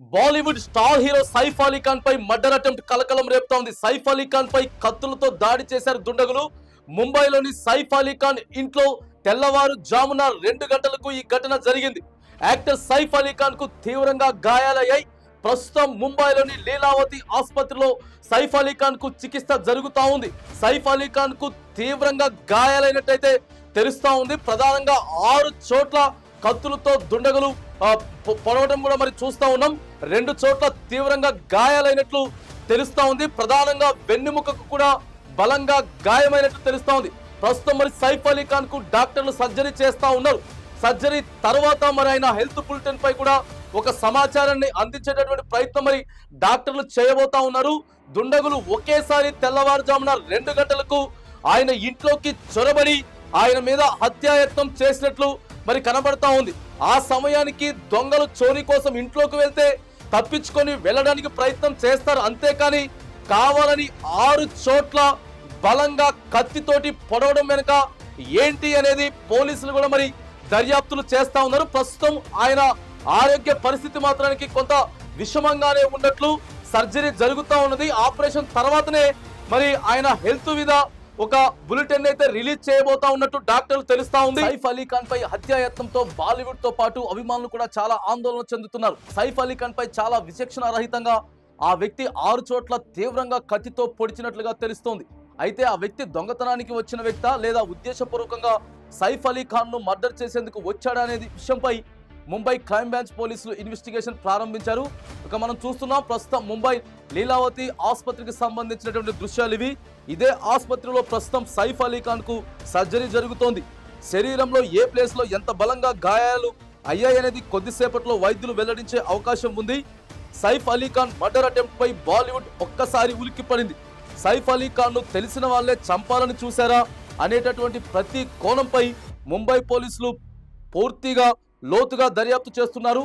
Bollywood star hero Saif Ali Khan పై murder attempt కలకలం రేపుతా ఉంది సైఫ్ అలీ ఖాన్ పై కత్తులతో దాడి చేశారు దుండగులు. ముంబైలోని సైఫ్ అలీ ఖాన్ ఇంట్లో తెల్లవారు జామున రెండు గంటలకు ఈ ఘటన జరిగింది. యాక్టర్ సైఫ్ అలీ ఖాన్కు తీవ్రంగా గాయాలయ్యాయి. ప్రస్తుతం ముంబైలోని లీలావతి ఆసుపత్రిలో సైఫ్ అలీ ఖాన్కు చికిత్స జరుగుతూ ఉంది. సైఫ్ అలీ ఖాన్కు తీవ్రంగా గాయాలైనట్టయితే తెలుస్తా ఉంది. ప్రధానంగా ఆరు చోట్ల కత్తులతో దుండగులు పొడవడం కూడా మరి చూస్తూ ఉన్నాం. రెండు చోట్ల తీవ్రంగా గాయాలైనట్లు తెలుస్తూ ఉంది. ప్రధానంగా వెన్నెముకకు కూడా బలంగా గాయమైనట్లు తెలుస్తూ ఉంది. ప్రస్తుతం మరి సైఫ్ అలీ ఖాన్కు డాక్టర్లు సర్జరీ చేస్తూ ఉన్నారు. సర్జరీ తర్వాత మరి ఆయన హెల్త్ బులెటిన్ పై కూడా ఒక సమాచారాన్ని అందించేటటువంటి ప్రయత్నం మరి డాక్టర్లు చేయబోతా ఉన్నారు. దుండగులు ఒకేసారి తెల్లవారుజామున రెండు గంటలకు ఆయన ఇంట్లోకి చొరబడి ఆయన మీద హత్యాయత్నం చేసినట్లు మరి కనబడతా ఉంది. ఆ సమయానికి దొంగలు చోరీ కోసం ఇంట్లోకి వెళ్తే తప్పించుకొని వెళ్ళడానికి ప్రయత్నం చేస్తారు అంతేకాని కావాలని ఆరు చోట్ల బలంగా కత్తితోటి పొడవడం వెనుక ఏంటి అనేది పోలీసులు కూడా మరి దర్యాప్తులు చేస్తా ఉన్నారు. ప్రస్తుతం ఆయన ఆరోగ్య పరిస్థితి మాత్రానికి కొంత విషమంగానే ఉన్నట్లు సర్జరీ జరుగుతూ ఉన్నది. ఆపరేషన్ తర్వాతనే మరి ఆయన హెల్త్ మీద ఒక బులెటిన్ అయితే రిలీజ్ చేయబోతా ఉన్నట్టు డాక్టర్లు తెలుస్తా ఉంది. సైఫ్ అలీ ఖాన్ పై హత్యాయత్నంతో బాలీవుడ్తో పాటు అభిమానులు కూడా చాలా ఆందోళన చెందుతున్నారు. సైఫ్ అలీ ఖాన్ పై చాలా విచక్షణ రహితంగా ఆ వ్యక్తి ఆరు చోట్ల తీవ్రంగా కత్తితో పొడిచినట్లుగా తెలుస్తోంది. అయితే ఆ వ్యక్తి దొంగతనానికి వచ్చిన వ్యక్త లేదా ఉద్దేశపూర్వకంగా సైఫ్ అలీ ఖాన్ను మర్డర్ చేసేందుకు వచ్చాడా అనేది విషయంపై ముంబై క్రైమ్ బ్రాంచ్ పోలీసులు ఇన్వెస్టిగేషన్ ప్రారంభించారు. ఇక మనం చూస్తున్నాం ప్రస్తుతం ముంబై లీలావతి ఆసుపత్రికి సంబంధించినటువంటి దృశ్యాలు ఇవి. ఇదే ఆసుపత్రిలో ప్రస్తుతం సైఫ్ అలీఖాన్కు కు సర్జరీ జరుగుతోంది. శరీరంలో ఏ ప్లేస్లో ఎంత బలంగా గాయాలు అయ్యాయనేది కొద్దిసేపట్లో వైద్యులు వెల్లడించే అవకాశం ఉంది. సైఫ్ అలీఖాన్ మర్డర్ అటెంప్ట్ పై బాలీవుడ్ ఒక్కసారి ఉలిక్కిపడింది సైఫ్ అలీ ను తెలిసిన వాళ్ళే చంపాలని చూశారా అనేటటువంటి ప్రతి కోణంపై ముంబై పోలీసులు పూర్తిగా లోతుగా దర్యాప్తు చేస్తున్నారు.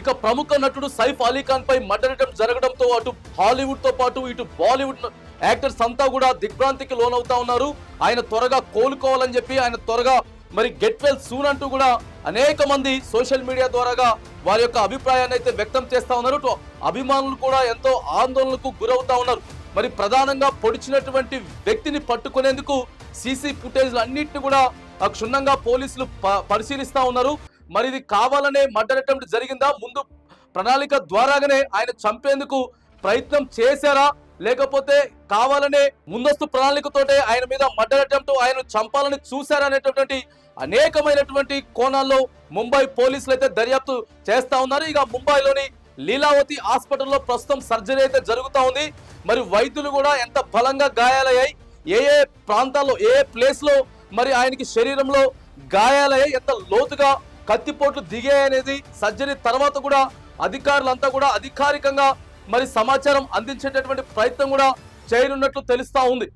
ఇక ప్రముఖ నటుడు సైఫ్ అలీఖాన్ పై మర్డర్ అటెంప్ట్ జరగడంతో అటు హాలీవుడ్తో పాటు ఇటు బాలీవుడ్ యాక్టర్స్ అంతా కూడా దిగ్భ్రాంతికి లోనవుతా ఉన్నారు. ఆయన త్వరగా కోలుకోవాలని చెప్పి ఆయన త్వరగా మరి గెట్ వెల్ సూన్ అంటూ కూడా అనేక మంది సోషల్ మీడియా ద్వారాగా వారి యొక్క అభిప్రాయాన్ని అయితే వ్యక్తం చేస్తూ ఉన్నారు. అభిమానులు కూడా ఎంతో ఆందోళనకు గురవుతా ఉన్నారు. మరి ప్రధానంగా పొడిచినటువంటి వ్యక్తిని పట్టుకునేందుకు సీసీ ఫుటేజ్లు అన్నింటిని కూడా క్షుణ్ణంగా పోలీసులు ప- ఉన్నారు. మరి ఇది కావాలనే మర్డర్ అటెంప్ట్ జరిగిందా? ముందు ప్రణాళిక ద్వారాగానే ఆయన చంపేందుకు ప్రయత్నం చేశారా? లేకపోతే కావాలనే ముందస్తు ప్రణాళికతోటే ఆయన మీద మర్డర్ అటెంప్ట్ ఆయన చంపాలని చూశారనేటటువంటి అనేకమైనటువంటి కోణాల్లో ముంబై పోలీసులు అయితే దర్యాప్తు చేస్తా ఉన్నారు. ఇక ముంబైలోని లీలావతి హాస్పిటల్లో ప్రస్తుతం సర్జరీ అయితే జరుగుతా ఉంది. మరి వైద్యులు కూడా ఎంత బలంగా గాయాలయ్యాయి? ఏ ఏ ప్రాంతాల్లో ఏ ఏ ప్లేస్లో మరి ఆయనకి శరీరంలో గాయాలయ్యాయి? ఎంత లోతుగా కత్తిపోట్లు దిగాయనేది సర్జరీ తర్వాత కూడా అధికారులంతా కూడా అధికారికంగా మరి సమాచారం అందించేటటువంటి ప్రయత్నం కూడా చేయనున్నట్లు తెలుస్తా ఉంది.